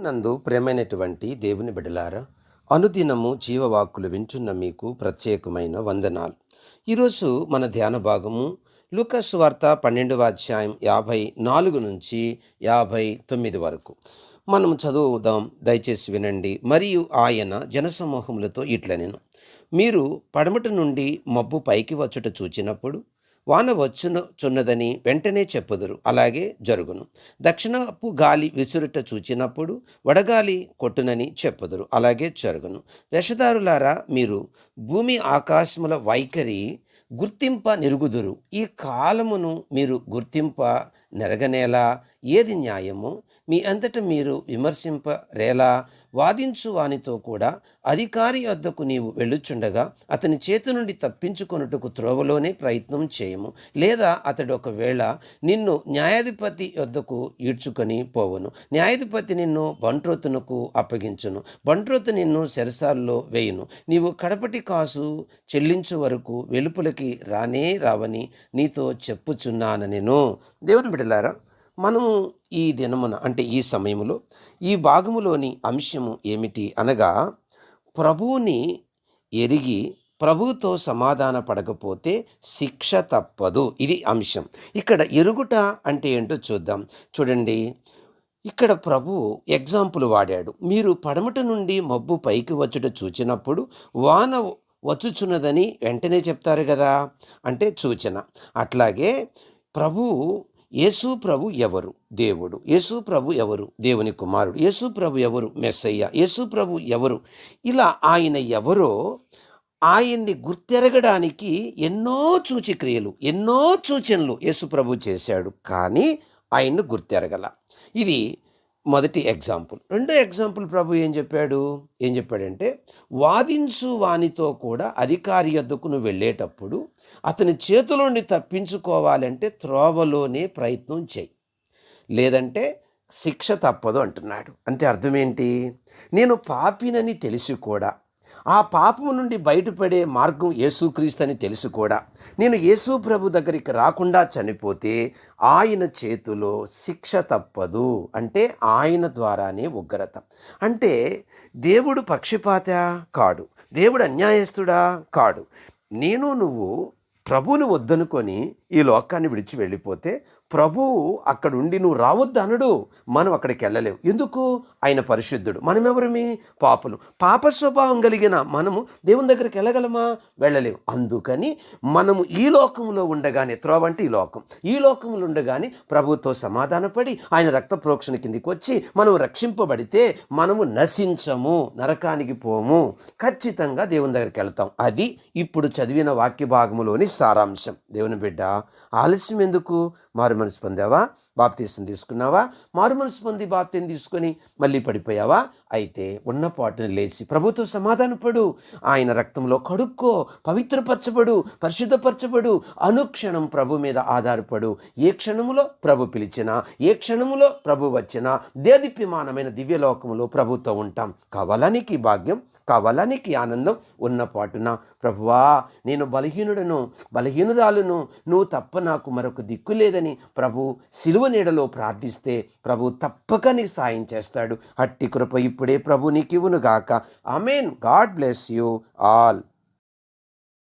నందు ప్రేమైనటువంటి దేవుని బిడలారా అనుదినము జీవవాక్కులు వింటున్న మీకు ప్రత్యేకమైన వందనాలు. ఈరోజు మన ధ్యాన భాగము లూకస్ వార్త పన్నెండవ అధ్యాయం యాభై నాలుగు నుంచి యాభై తొమ్మిది వరకు. మనం చదువుదాం దయచేసి వినండి. మరియు ఆయన జనసమూహములతో ఇట్లనెను. మీరు పడమటి నుండి మబ్బు పైకి వచ్చుట చూచినప్పుడు వాన వచ్చుచున్నదని వెంటనే చెప్పుదురు. అలాగే జరుగును. దక్షిణపు గాలి విసురుట చూచినప్పుడు వడగాలి కొట్టునని చెప్పుదురు. అలాగే జరుగును. వేషధారులారా మీరు భూమి ఆకాశముల వైఖరి గుర్తింప నిరుగుదురు. ఈ కాలమును మీరు గుర్తింప నెరగనేలా? ఏది న్యాయము? మీ అంతట మీరు విమర్శింపరేలా వాదించు వానితో కూడా అధికారి వద్దకు నీవు వెళ్ళుచుండగా అతని చేతి నుండి తప్పించుకొనుటకు త్రోవలోనే ప్రయత్నం చేయము. లేదా అతడు ఒకవేళ నిన్ను న్యాయాధిపతి వద్దకు ఈడ్చుకొని పోవను. న్యాయాధిపతి నిన్ను బంట్రోతునకు అప్పగించును. బంట్రోతు నిన్ను సెరసాల్లో వేయును. నీవు కడపటి కాసు చెల్లించు వరకు వెలుపులకి రానే రావని నీతో చెప్పుచున్నాను నేను. దేవుని బిడలారా మనము ఈ దినమున అంటే ఈ సమయంలో ఈ భాగములోని అంశము ఏమిటి అనగా ప్రభువుని ఎరిగి ప్రభుతో సమాధాన పడకపోతే శిక్ష తప్పదు. ఇది అంశం. ఇక్కడ ఎరుగుట అంటే ఏంటో చూద్దాం. చూడండి. ఇక్కడ ప్రభు ఎగ్జాంపుల్ వాడాడు. మీరు పడమట నుండి మబ్బు పైకి వచ్చుట చూచినప్పుడు వాన వచ్చుచున్నదని వెంటనే చెప్తారు కదా అంటే సూచన. అట్లాగే ప్రభు యేసు ప్రభు ఎవరు? దేవుడు. యేసు ప్రభు ఎవరు? దేవుని కుమారుడు. యేసు ప్రభు ఎవరు? మెస్సయ్య. యేసు ప్రభు ఎవరు? ఇలా ఆయన ఎవరో ఆయన్ని గుర్తెరగడానికి ఎన్నో సూచిక్రియలు ఎన్నో సూచనలు యేసు ప్రభు చేశాడు. కానీ ఆయన్ను గుర్తెరగల. ఇది మొదటి ఎగ్జాంపుల్. రెండో ఎగ్జాంపుల్ ప్రభు ఏం చెప్పాడు? ఏం చెప్పాడంటే వాదించు వానితో కూడా అధికారి యొద్దకు నువ్వు వెళ్ళేటప్పుడు అతని చేతిలోని తప్పించుకోవాలంటే త్రోవలోనే ప్రయత్నం చేయి. లేదంటే శిక్ష తప్పదు అంటున్నాడు. అంటే అర్థం ఏంటి? నేను పాపినని తెలిసి కూడా ఆ పాపము నుండి బయటపడే మార్గం యేసుక్రీస్తు అని తెలుసు కూడా. నేను యేసు ప్రభు దగ్గరికి రాకుండా చనిపోతే ఆయన చేతిలో శిక్ష తప్పదు. అంటే ఆయన ద్వారానే ఉగ్రత. అంటే దేవుడు పక్షిపాత? కాడు. దేవుడు అన్యాయస్తుడా? కాడు. నేను నువ్వు ప్రభువుని వద్దనుకొని ఈ లోకాన్ని విడిచి వెళ్ళిపోతే ప్రభువు అక్కడుండి నువ్వు రావద్దు అనడు. మనం అక్కడికి వెళ్ళలేవు ఎందుకు? ఆయన పరిశుద్ధుడు. మనమెవరమి? పాపలు. పాపులు పాప స్వభావం కలిగిన మనము దేవుని దగ్గరికి వెళ్ళగలమా? వెళ్ళలేవు అందుకని మనము ఈ లోకంలో ఉండగానే త్రోవ అంటే ఈ లోకం. ఈ లోకంలో ఉండగానే ప్రభుతో సమాధానపడి ఆయన రక్త ప్రోక్షణ కిందికి వచ్చి మనం రక్షింపబడితే మనము నశించము నరకానికి పోము. ఖచ్చితంగా దేవుని దగ్గరికి వెళ్తాం. అది ఇప్పుడు చదివిన వాక్య భాగములోని సారాంశం. దేవుని బిడ్డ ఆలస్యం ఎందుకు? మారు మనసు పొందావా? బాప్తీసం తీసుకున్నావా? మారు మనసు పొంది బాప్తీని తీసుకొని మళ్ళీ పడిపోయావా? అయితే ఉన్న పాటును లేచి ప్రభుత్వం సమాధానపడు ఆయన రక్తంలో కడుక్కో పవిత్రపరచబడు పరిశుద్ధపరచబడు. అనుక్షణం ప్రభు మీద ఆధారపడు. ఏ క్షణములో ప్రభు పిలిచినా ఏ క్షణములో ప్రభు వచ్చినా దేదీప్యమానమైన దివ్యలోకములో ప్రభుతో ఉంటాం. కావాలానికి భాగ్యం కావాలానికి ఆనందం ఉన్న పాటున ప్రభువా నేను బలహీనుడను బలహీనురాలును నువ్వు తప్ప నాకు మరొక దిక్కు లేదని ప్రభు సిలువ నీడలో ప్రార్థిస్తే ప్రభు తప్పక నీకు సాయం చేస్తాడు. అట్టి కృప ఇప్పుడే ప్రభు నీకు ఇవ్వను I amen God bless you all.